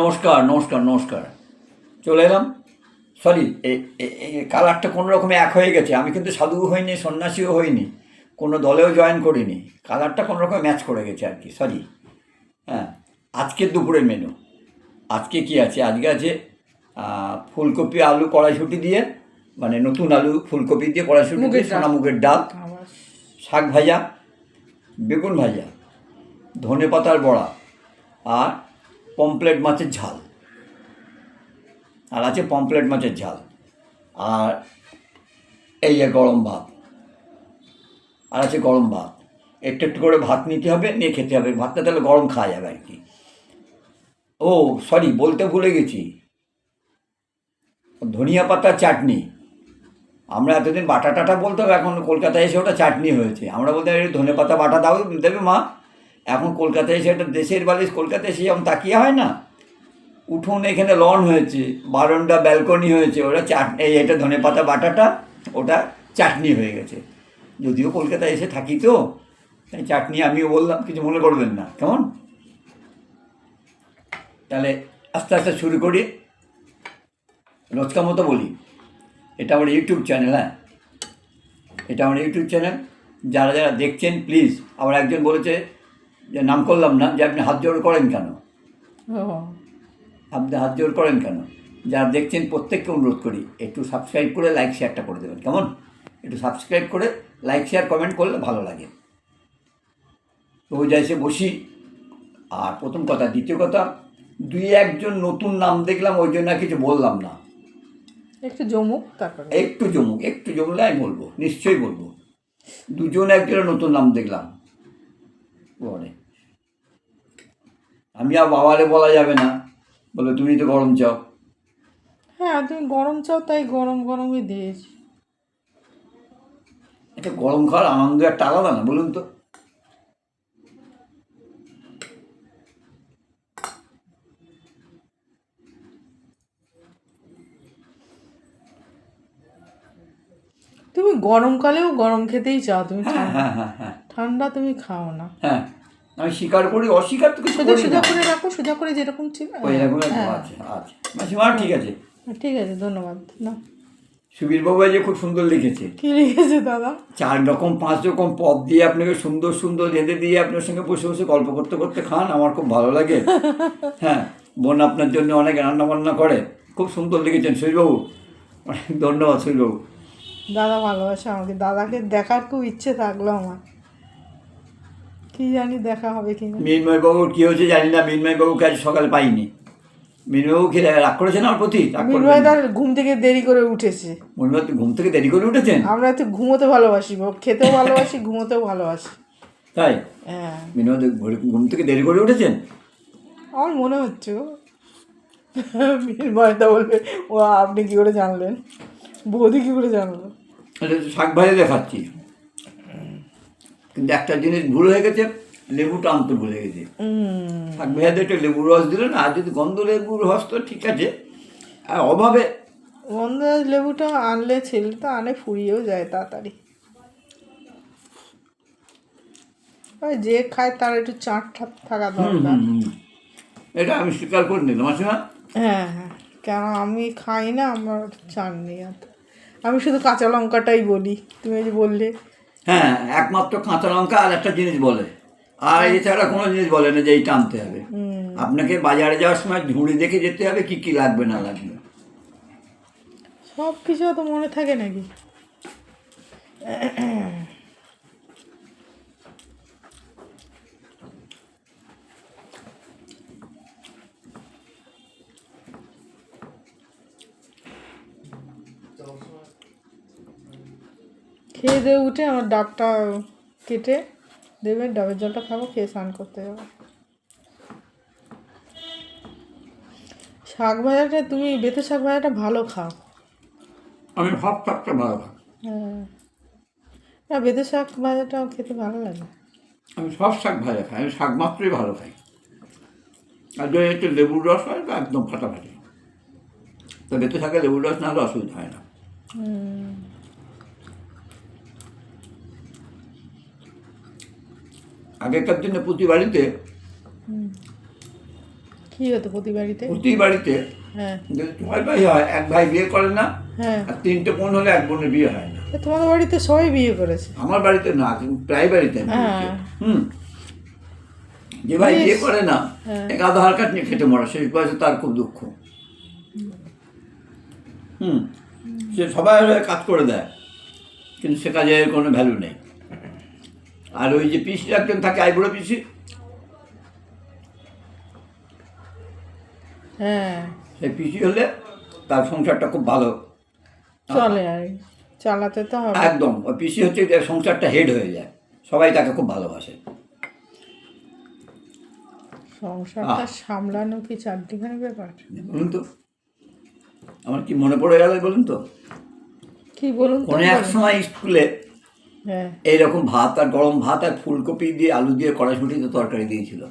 নমস্কার নমস্কার নমস্কার। চলে এলাম। সরি কালারটা কোনো রকমে এক হয়ে গেছে। আমি কিন্তু সাধুও হইনি সন্ন্যাসীও হইনি কোনো দলেও জয়েন করিনি। কালারটা কোনো রকম ম্যাচ করে গেছে আর কি সরি হ্যাঁ আজকের দুপুরের মেনু আজকে কি আছে? আজকে আছে ফুলকপি আলু কড়াইশুঁটি দিয়ে মানে নতুন আলু ফুলকপি দিয়ে কড়াইশুঁটি দিয়ে। সোনা মুগের ডাল শাক ভাজা বেগুন ভাজা ধনে পাতার বড়া আর পমপ্লেট মাছের ঝাল। আর আছে পমপ্লেট মাছের ঝাল। আর এই যে গরম ভাত। আর আছে গরম ভাত। একটু একটু করে ভাত নিতে হবে, নিয়ে খেতে হবে। ভাতটা তাহলে গরম খাওয়া যাবে আর কি। ও সরি বলতে ভুলে গেছি। ধনিয়া পাতার চাটনি। আমরা এতদিন বাটা টাটা বলতাম এখন কলকাতায় এসে ওটা চাটনি হয়েছে। আমরা বলতে ধনে পাতা বাটা দাও, দেবে মা। এখন কলকাতায় এসে একটা দেশের বালিশ কলকাতায় এসে যেমন তাকিয়ে হয় না, উঠোন এখানে লন হয়েছে বারন্ডা ব্যালকনি হয়েছে ওটা চাট এই এটা ধনে পাতা বাটাটা, ওটা চাটনি হয়ে গেছে। যদিও কলকাতায় এসে থাকি তো, তাই চাটনি আমিও বললাম, কিছু মনে করবেন না, কেমন? তাহলে আস্তে আস্তে শুরু করি। রোজকার মতো বলি, এটা আমার ইউটিউব চ্যানেল হ্যাঁ? এটা আমার ইউটিউব চ্যানেল, যারা যারা দেখছেন, প্লিজ আবার একজন বলেছে যে নাম করলাম না যে আপনি হাত জোড় করেন কেন? আপনি হাত জোড় করেন কেন? যারা দেখছেন প্রত্যেককে অনুরোধ করি একটু সাবস্ক্রাইব করে লাইক শেয়ারটা করে দেবেন কেমন? একটু সাবস্ক্রাইব করে লাইক শেয়ার কমেন্ট করলে ভালো লাগে। তো ওই যাইসে বসি। আর প্রথম কথা দ্বিতীয় কথা দুই একজন নতুন নাম দেখলাম ওই জন্য আর কিছু বললাম না। একটু জমুক তারপরে একটু জমুক একটু জমলে আমি বলব নিশ্চয়ই বলব। দুজন একজনের নতুন নাম দেখলাম। আমি আর বাবারে বলা যাবে না। বলে তুমি তো গরম চাও। হ্যাঁ তুমি গরম চাও তাই গরম গরমই দিয়েছি এটা গরম খাওয়ার আনন্দ একটা আলাদা না বলুন তো। তুমি গরমকালেও গরম খেতেই চাও তুমি হ্যাঁ হ্যাঁ হ্যাঁ। ঠান্ডা তুমি খাও না। হ্যাঁ। আমি স্বীকার করি অস্বীকার তো কিছু সোজা করি রাখো সোজা করে যেরকম ছিল ওই রকম হ্যাঁ। আচ্ছা আচ্ছা। মাসিমা ঠিক আছে। ঠিক আছে ধন্যবাদ। না। সুবীর বাবু যে খুব সুন্দর লিখেছে। কি লিখেছে দাদা? চার রকম পাঁচ রকম পদ দিয়ে আপনাকে সুন্দর সুন্দর রেঁধে দিয়ে আপনার সঙ্গে বসে বসে গল্প করতে করতে খান আমার খুব ভালো লাগে। হ্যাঁ বোন আপনার জন্য অনেক রান্না বান্না করে। খুব সুন্দর লিখেছেন সুইবাবু অনেক ধন্যবাদ সুইবাবু দাদা ভালোবাসে আমাকে দাদাকে দেখার খুব ইচ্ছে থাকল আমার। কি জানি দেখা হবে কি না মিনময়বাবুর কী হয়েছে জানি না মিনময়বাবুকে আজ সকালে পাইনি। মিনময়বাবু কি রাগ করেছেন আমার প্রতি? মিনময় না। তার ঘুম থেকে দেরি করে উঠেছে। মনিময় ঘুম থেকে দেরি করে উঠেছেন? আমরা একটু ঘুমোতে ভালোবাসি খেতেও ভালোবাসি ঘুমোতেও ভালোবাসি। তাই? হ্যাঁ। মিনময় ঘুম থেকে দেরি করে উঠেছেন? আমার মনে হচ্ছে। মিনময়দা বলবে ও আপনি কি করে জানলেন? বৌদি কি করে জানলো? শাক ভাজি দেখাচ্ছি। কিন্তু একটা জিনিস ভুল হয়ে গেছে লেবুটা আনতে ভুলে গেছে। উম, শাক একটু লেবুর রস দিল না আর যদি গন্ধ লেবুর রস তো ঠিক আছে আর অভাবে গন্ধ লেবুটা আনলে ছেলে তো আনে ফুরিয়েও যায় তাড়াতাড়ি। ওই যে খায় তার একটু চাট থাকা দরকার। এটা আমি স্বীকার করে নিলাম মাসিমা। হ্যাঁ হ্যাঁ। কেন আমি খাই না আমার চান নেই আমি শুধু কাঁচা লঙ্কাটাই বলি তুমি যে বললে হ্যাঁ একমাত্র কাঁচা লঙ্কা আর একটা জিনিস বলে। আর এছাড়া কোনো জিনিস বলে না যে এইটা আনতে হবে। আপনাকে বাজারে যাওয়ার সময় ঝুড়ি দেখে যেতে হবে কি কি লাগবে না লাগবে। সব কিছু তো মনে থাকে নাকি? দিয়ে উঠে আমার ডাবটা কেটে দেবে ডাবের জলটা খাব খেয়ে স্নান করতে যাব। শাক ভাজাটা তুমি বেতে শাক ভাজাটা ভালো খাও। আমি সব শাকটা ভালো খাই। হ্যাঁ। না বেতে শাক ভাজাটাও খেতে ভালো লাগে। আমি সব শাক ভাজা খাই আমি শাক মাত্রই ভালো খাই। আর যদি একটু লেবুর রস হয় তো একদম ফাটাফাটি। তো বেঁচে থাকে লেবুর রস না হলে অসুবিধা হয় না। আগেকার দিনে প্রতি বাড়িতে কি হতো প্রতি বাড়িতে প্রতি বাড়িতে হ্যাঁ। যদি ছয় ভাই হয় এক ভাই বিয়ে করে না হ্যাঁ। আর তিনটে বোন হলে এক বোনের বিয়ে হয় না। তো তোমাদের বাড়িতে সবাই বিয়ে করেছে? আমার বাড়িতে না প্রায় বাড়িতে হ্যাঁ। হুম। যে ভাই বিয়ে করে না হ্যাঁ। এক আধার কার্ড নিয়ে খেটে মরা শেষ বয়সে তার খুব দুঃখ। হুম। সে সবাই কাজ করে দেয় কিন্তু সে কাজে কোনো ভ্যালু নেই। আর ওই যে পিসি একজন থাকে আইবুড়ো পিসি। হ্যাঁ। সেই পিসি হলে তার সংসারটা খুব ভালো। চলে আর চালাতে তো হবে। একদম। ওই পিসি হচ্ছে যে সংসারটা হেড হয়ে যায়। সবাই তাকে খুব ভালোবাসে। সংসারটা সামলানো কি চারটিখানি ব্যাপার? বলুন তো। আমার কি মনে পড়ে গেল বলুন তো? কি বলুন কোনো এক সময় স্কুলে এইরকম ভাত আর গরম ভাত আর ফুলকপি দিয়ে আলু দিয়ে কড়াইশুটিতে তরকারি দিয়েছিল।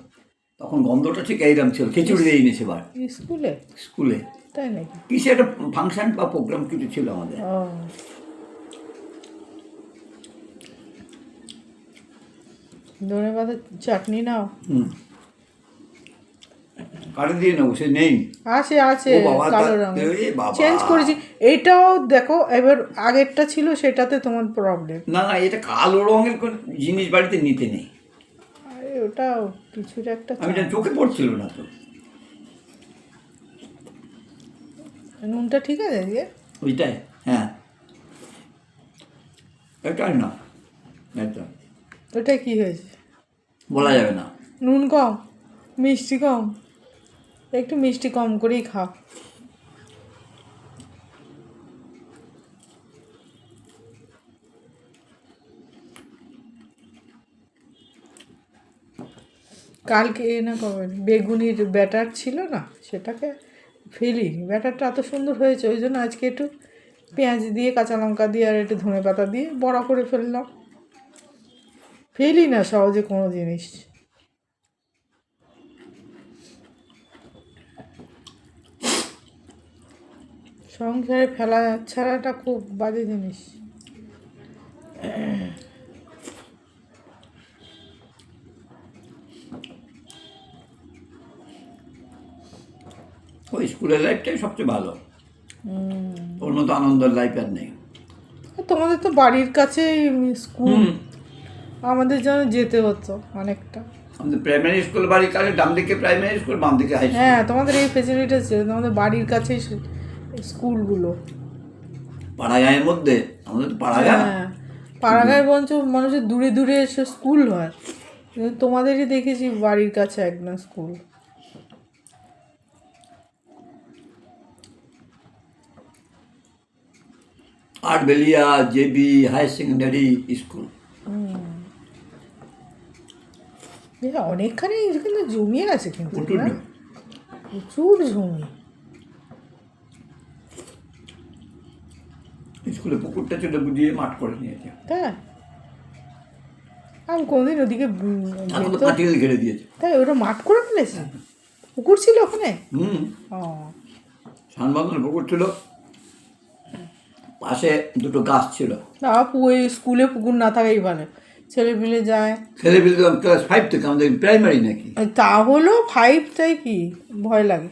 তখন গন্ধটা ঠিক এইরকম ছিল খিচুড়ি দিয়ে এনেছে এবার স্কুলে? স্কুলে। তাই নাকি? কিছু একটা ফাংশন বা প্রোগ্রাম কিছু ছিল আমাদের। ধনে চাটনি নাও। হুম। কাটে দিয়ে নেব সে নেই। আছে আছে কালো বাবা। চেঞ্জ করেছি। এইটাও দেখো এবার আগেরটা ছিল সেটাতে তোমার প্রবলেম না না এটা কালো রঙের কোন জিনিস বাড়িতে নিতে নেই। আরে ওটাও কিছুর একটা আমি এটা চোখে পড়ছিল না তো। নুনটা ঠিক আছে দিয়ে ওইটাই হ্যাঁ। এটাই না এটা ওটা কি হয়েছে? বলা যাবে না। নুন কম মিষ্টি কম একটু মিষ্টি কম করেই খাও। কালকে না বেগুনির ব্যাটার ছিল না, সেটাকে ফেলি। ব্যাটারটা এত সুন্দর হয়েছে, ওই জন্য আজকে একটু পেঁয়াজ দিয়ে, কাঁচা লঙ্কা দিয়ে আর একটু ধনে পাতা দিয়ে বড়া করে ফেললাম। ফেলি না সহজে কোনো জিনিস। সংসারে ফেলা ছাড়াটা খুব বাজে জিনিস ওই স্কুলের লাইফটাই সবচেয়ে ভালো। ওর মতো আনন্দের লাইফ আর নেই। তোমাদের তো বাড়ির কাছেই স্কুল। আমাদের যেন যেতে হতো অনেকটা। আমাদের প্রাইমারি স্কুল বাড়ির কাছে ডান দিকে প্রাইমারি স্কুল বাম দিকে হাই স্কুল হ্যাঁ তোমাদের এই ফেসিলিটি ছিল তোমাদের বাড়ির কাছেই স্কুলগুলো। পাড়াগাঁয়ের মধ্যে আমাদের তো পাড়াগাঁ। হ্যাঁ পাড়াগাঁয় বঞ্চ মানুষের দূরে দূরে এসে স্কুল হয়। তোমাদেরই দেখেছি বাড়ির কাছে একদম school. Atbelia JB high secondary school. অনেকখানি কিন্তু জমিয়ে আছে কিন্তু প্রচুর? জমি। স্কুলে পুকুরটা ছিল বুঝিয়ে মাঠ করে নিয়েছে। তাই? আমি কোনদিন ওদিকে পাটিল ঘিরে দিয়েছে। তাই ওরা মাঠ করে ফেলেছে? পুকুর ছিল ওখানে? হুম। ও। সানবান্ধনের পুকুর ছিল। পাশে দুটো গাছ ছিল। না ওই স্কুলে পুকুর না থাকাই ভালো ছেলে পিলে যায়। ছেলে পিলে ক্লাস ফাইভ থেকে আমাদের প্রাইমারি নাকি? তা হলো ফাইভটাই কি? ভয় লাগে।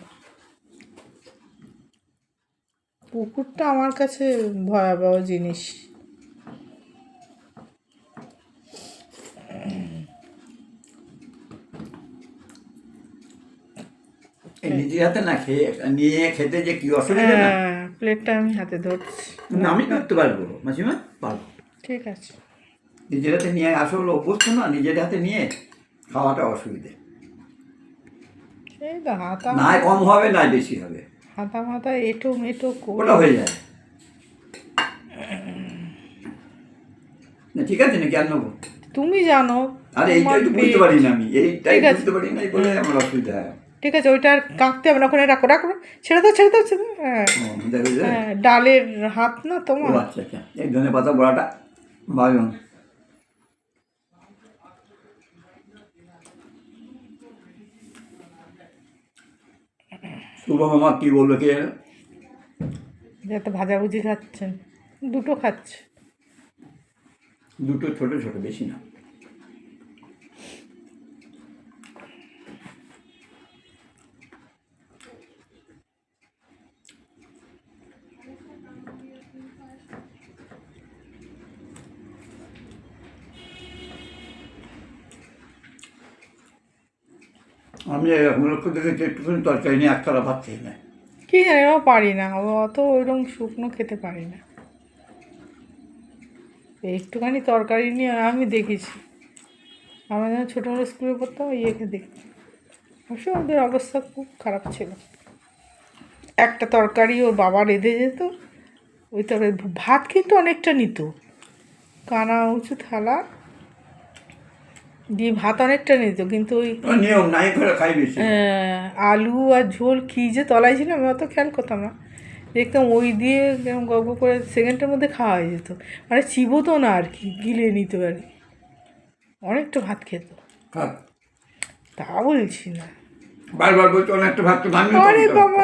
পুকুরটা আমার কাছে ভয়াবহ জিনিস। নিজের হাতে না খেয়ে নিয়ে খেতে যে কি অসুবিধা না? প্লেটটা আমি হাতে ধরছি। না, আমি করতে পারব মাসিমা? পারব। ঠিক আছে। নিজের হাতে নিয়ে আসলে অভ্যস্ত না নিজের হাতে নিয়ে খাওয়াটা অসুবিধে। না কম হবে না বেশি হবে। হাতা মাথা এটো মেটো ওটা হয়ে যায়। না ঠিক আছে নাকি আর নেব? তুমি জানো আরে এইটাই তো বুঝতে পারি না আমি। এইটাই। বুঝতে পারি না এই বলে আমার অসুবিধা হয়। ঠিক আছে ওইটা আর কাঁকতে হবে না ওখানে রাখো রাখো ছেড়ে দাও ছেড়ে দাও ছেড়ে হ্যাঁ? হ্যাঁ, ডালের হাত না তোমার? আচ্ছা আচ্ছা। এই ধনে পাতা বড়াটা ভালো। শুভ মামা কি বলল কে? যাতে ভাজাভুজি খাচ্ছেন। দুটো খাচ্ছে। দুটো ছোট ছোট বেশি না। আমি এরকম লক্ষ্য দেখেছি একটুখানি তরকারি নিয়ে একতলা ভাত খেয়ে নেয়। কি জানি ও পারি না। ও অত ওইরকম শুকনো খেতে পারি না। একটুখানি তরকারি নিয়ে আমি দেখেছি। আমরা যখন ছোটোবেলা স্কুলে পড়তাম ইয়েকে দেখতাম। অবশ্য ওদের অবস্থা খুব খারাপ ছিল। একটা তরকারি ওর বাবা রেঁধে যেত, ওই তরকারি ভাত কিন্তু অনেকটা নিত। কানা, উঁচু থালা দিয়ে ভাত অনেকটা নিত কিন্তু ওই নিয়ম নাই করে খাই বেশি। আলু আর ঝোল কী যে তলায় ছিল আমি অত খেয়াল করতাম না। দেখতাম ওই দিয়ে কেরম গল্প করে সেকেন্ডের মধ্যে খাওয়া হয়ে যেত। মানে চিবোতো না আর কি গিলে নিতে পারি অনেকটা ভাত খেত। তা বলছি না। বারবার বলছি অনেকটা ভাত তো আরে বাবা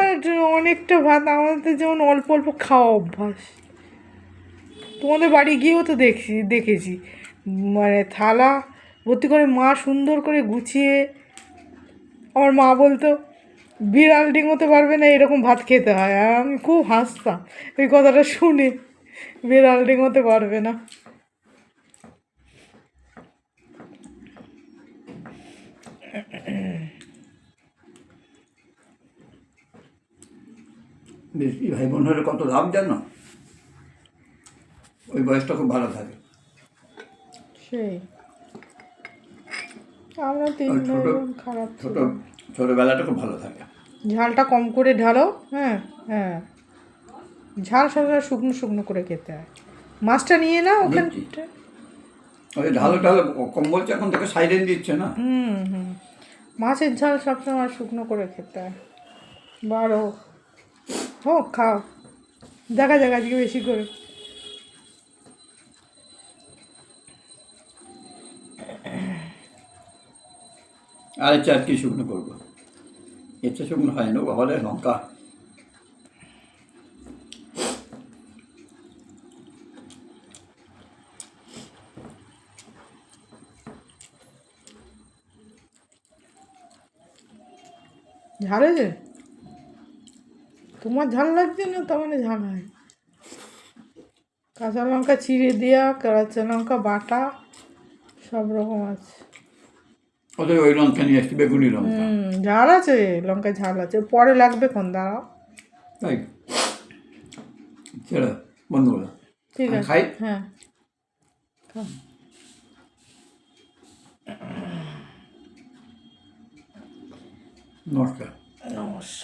অনেকটা ভাত আমাদের যেমন অল্প অল্প খাওয়া অভ্যাস। তোমাদের বাড়ি গিয়েও তো দেখছি দেখেছি। মানে থালা ভর্তি করে মা সুন্দর করে গুছিয়ে আমার মা বলতো বিড়াল ডিঙোতে পারবে না এরকম ভাত খেতে হয়। আর আমি খুব হাসতাম এই কথাটা শুনে বিড়াল ডিঙোতে পারবে না। বেশি ভাই বোন হলে কত লাভ জানো? ওই বয়সটা খুব ভালো থাকে। সেই। আমরা তিন খারাপ। ছোটো ছোটোবেলাটা খুব ভালো থাকে। ঝালটা কম করে ঢালো হ্যাঁ হ্যাঁ। ঝাল সবসময় শুকনো শুকনো করে খেতে হয়। মাছটা নিয়ে নাও ওখানটা ওই ঢালো ঢালো কম বলছে এখন থেকে সাইরেন দিচ্ছে না? হুম হুম। মাছের ঝাল সবসময় শুকনো করে খেতে হয়। বারো। হোক খাও। দেখা যাক আজকে বেশি করে। আর হচ্ছে আর কি শুকনো করব? চেয়ে শুকনো হয় না রে, লঙ্কা। ঝাল হয়েছে? তোমার ঝাল লাগছে না? তার মানে ঝাল হয়। কাঁচা লঙ্কা চিড়ে দেওয়া, কাঁচা লঙ্কা বাটা, সব রকম আছে। ওদের ওই লঙ্কা নিয়ে আসছি বেগুনি লঙ্কা। ঝাল আছে লঙ্কায় ঝাল আছে। পরে লাগবে কোন দাঁড়াও। তাই ছেড়ে বন্ধ করে। ঠিক আছে খাই? হ্যাঁ। নমস্কার। নমস্কার।